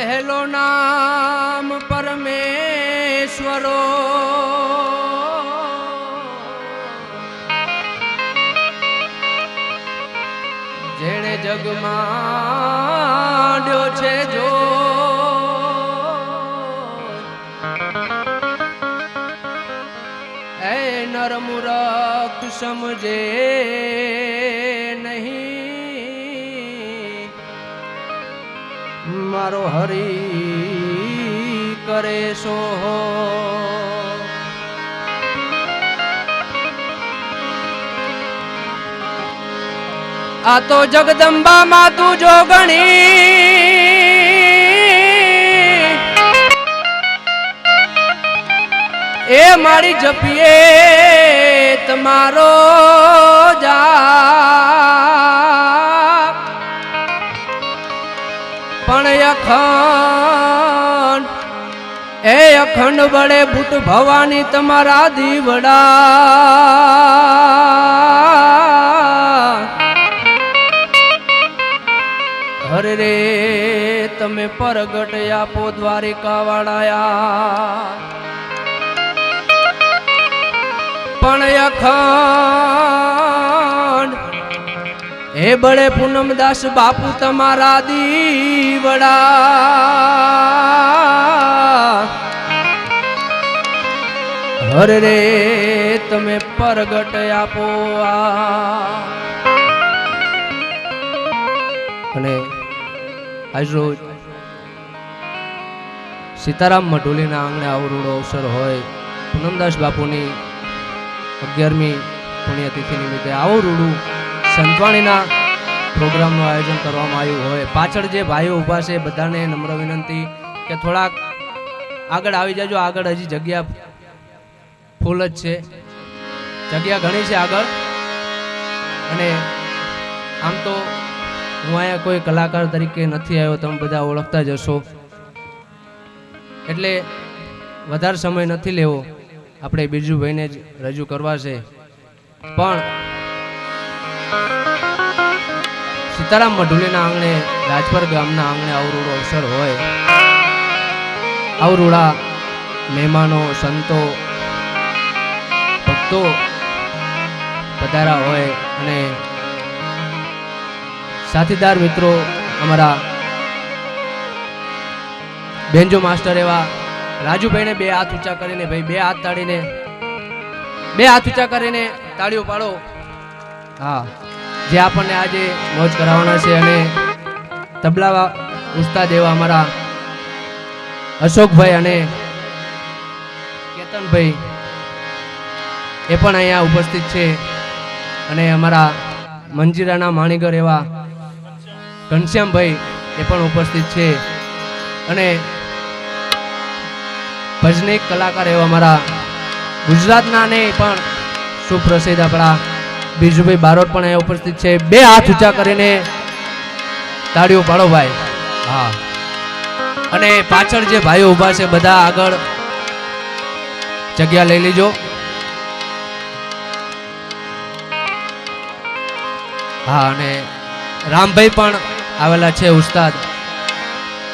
પહેલો નામ પરમેશ્વરો. જેણે જગમાં છે જો. એ નરમુરખ સમજે. મારો હરી કરે સોહો આ તો જગદંબા માં તું જો ગણી. એ મારી જપીએ તમારો જા પણ એ અખંડ બળે ભૂત ભવાની તમારા દીવડા. હરે રે, તમે પરગટ આપો દ્વારિકા વાળાયા પણ અખંડ હે બળે પૂનમદાસ બાપુ તમારા દીવડા. હરે રે, તમે પરગટ આપો અને આજ રોજ સીતારામ મઢુલીના આંગણે આવરૂડો અવસર હોય, પૂનમદાસ બાપુની અગિયારમી પુણ્યતિથિ નિમિત્તે આવરૂડું સંતવાણીના પ્રોગ્રામનું આયોજન કરવામાં આવ્યું હોય. પાછળ જે ભાઈઓ ઊભા છે, બધાને નમ્ર વિનંતી કે થોડાક આગળ આવી જજો, આગળ હજી જગ્યા ફૂલ જ છે. જગ્યા ઘણી છે આગળ. અને આમ તો હું અહીંયા કોઈ કલાકાર તરીકે નથી આવ્યો, તમે બધા ઓળખતા જ એટલે વધારે સમય નથી લેવો. આપણે બીજુભાઈને જ રજૂ કરવા છે. પણ સીતારામ મઢુલીના આંગણે, રાજપર ગામના આંગણે અવરૂડો અવસર હોય. અવરૂડા, મહેમાનો, સંતો ભક્તો પધારા હોય અને સાથીદાર મિત્રો, અમારા બેન્જો માસ્ટર એવા રાજુભાઈને બે હાથ ઊંચા કરીને, ભાઈ, બે હાથ તાળીને, બે હાથ ઊંચા કરીને તાળીઓ પાડો. હા, જે આપણને આજે મોજ કરાવવાના છે અને તબલા ઉસ્તાદ એવા અમારા અશોકભાઈ અને કેતનભાઈ એ પણ અહીંયા ઉપસ્થિત છે. અને અમારા મંજીરાના માણીગર એવા ઘનશ્યામભાઈ એ પણ ઉપસ્થિત છે. અને ભજનિક કલાકાર એવા અમારા ગુજરાતના ને પણ સુપ્રસિદ્ધ આપણા બીજુભાઈ બારોટ પણ અહીંયા ઉપસ્થિત છે. બે હાથ ઊંચા કરીને તાળીઓ પાડો ભાઈ. હા. અને પાછળ જે ભાઈઓ ઊભા છે બધા આગળ જગ્યા લઈ લેજો. હા, અને રામભાઈ પણ આવેલા છે ઉસ્તાદ.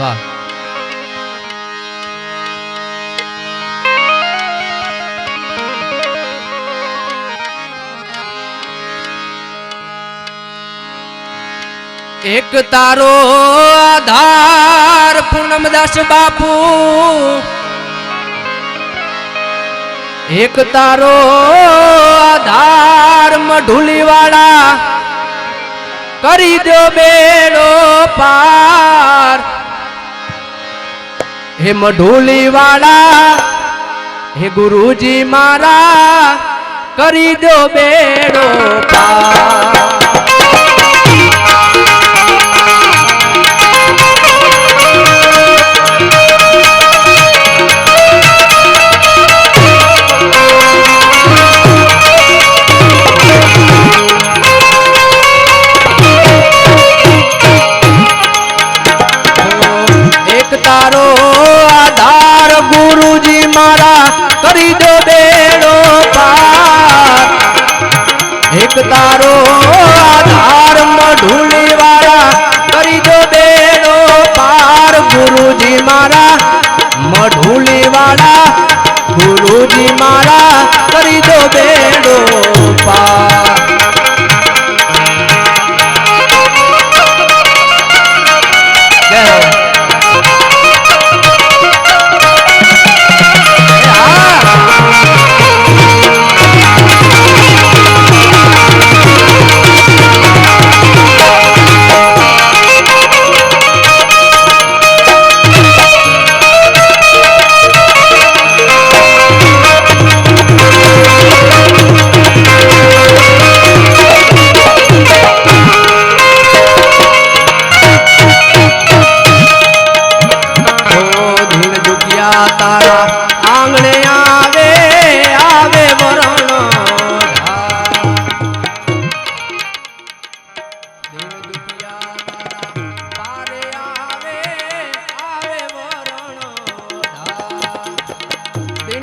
વાહ. એક તારો આધાર, પૂનમદાસ બાપુ. એક તારો આધાર મઢુલી વાળા કરી દો બેડો પાર. હે મઢોલી વાળા હે ગુરુજી મારા કરી દો બેડો પાર.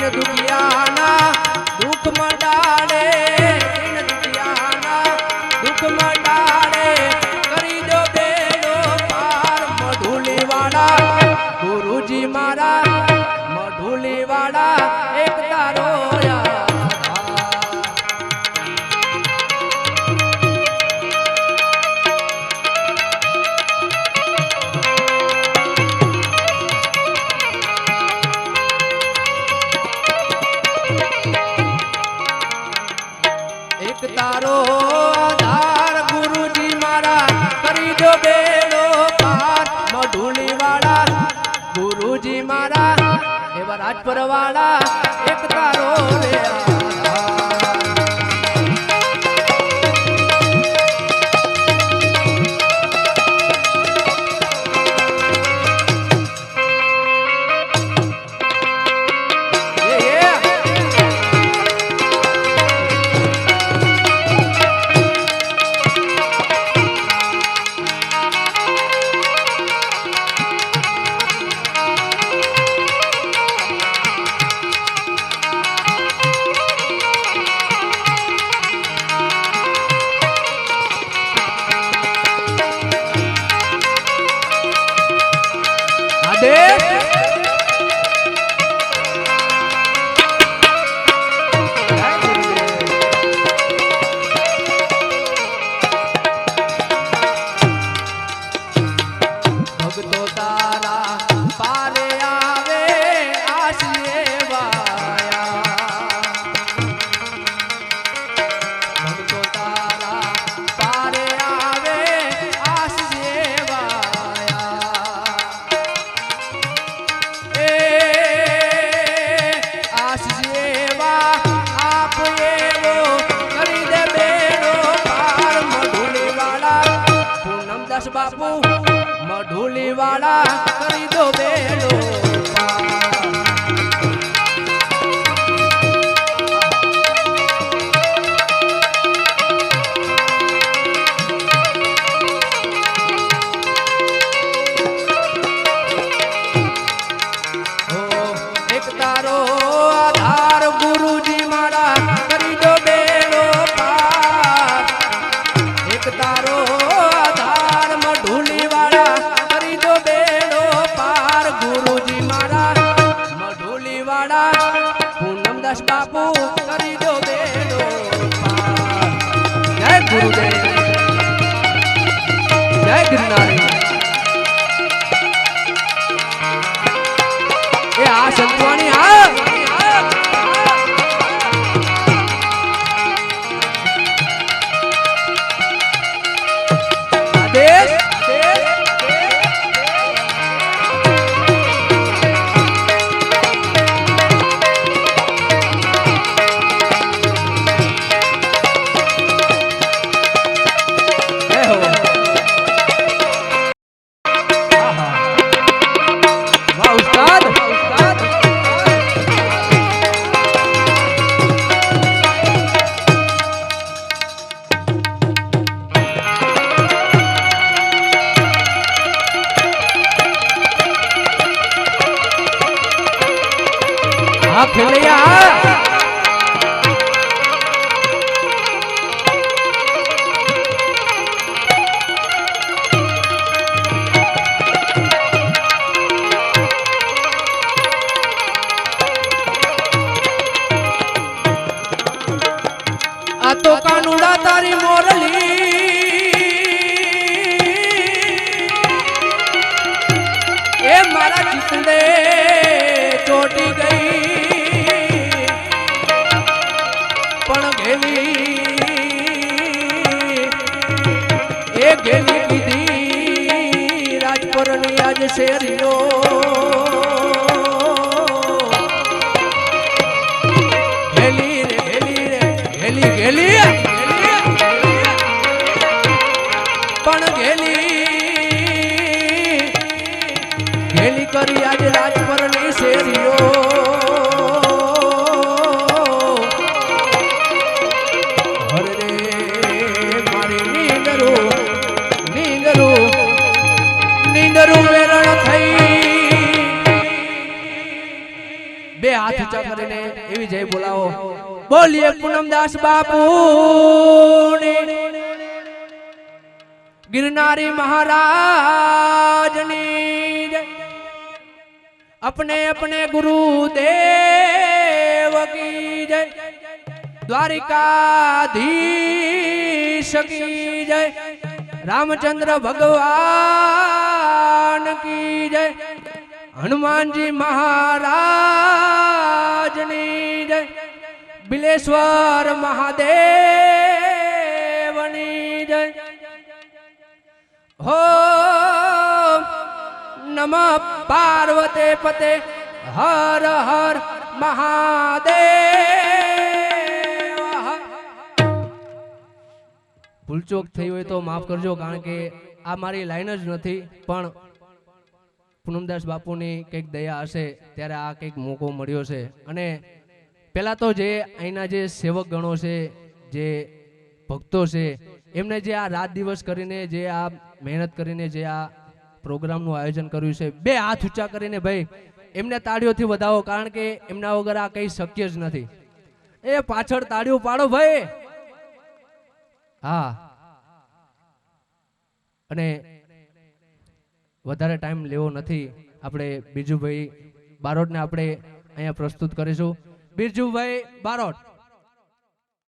દિન એવા પરવાળા વાળા એક તારો રે. আছে હા ખેલૈયા હેલી કરી આજે રાજપરની શેરીઓ. હરે મારી બે હાથ ઊંચા એવી જય બોલાવો. બોલીએ પૂનમદાસ બાપુ ગિરનારી મહારાજ अपने अपने गुरु देव की जय द्वारिकाधीश की जय रामचंद्र भगवान की जय हनुमान जी महाराज ની જય બિલેશ્વર મહાદેવની જય હો નમ પાર્વતે પતે, હર હર ભૂલચોક થઈ હોય તો માફ કરજો, કારણ કે આ મારી લાઈન જ નથી, પણ પૂનમદાસ બાપુની કંઈક દયા હશે, ત્યારે આ કંઈક મોકો મળ્યો છે. અને પહેલાં તો જે અહીંના જે સેવક ગણો છે, જે ભક્તો છે, એમને જે આ રાત દિવસ કરીને જે આ મહેનત કરીને જે આ પ્રોગ્રામનું આયોજન કર્યું છે. બે હાથ ઊંચા કરીને ભાઈ, એમને તાળીઓથી વધાવો, કારણ કે એમના વગર આ કંઈ શક્ય જ નથી. એ પાછળ તાળીઓ પાડો ભાઈ. હા. અને વધારે ટાઈમ લેવો નથી. આપણે બીજુભાઈ બારોટને આપણે અહીંયા પ્રસ્તુત કરીશું. બીજુભાઈ બારોટ.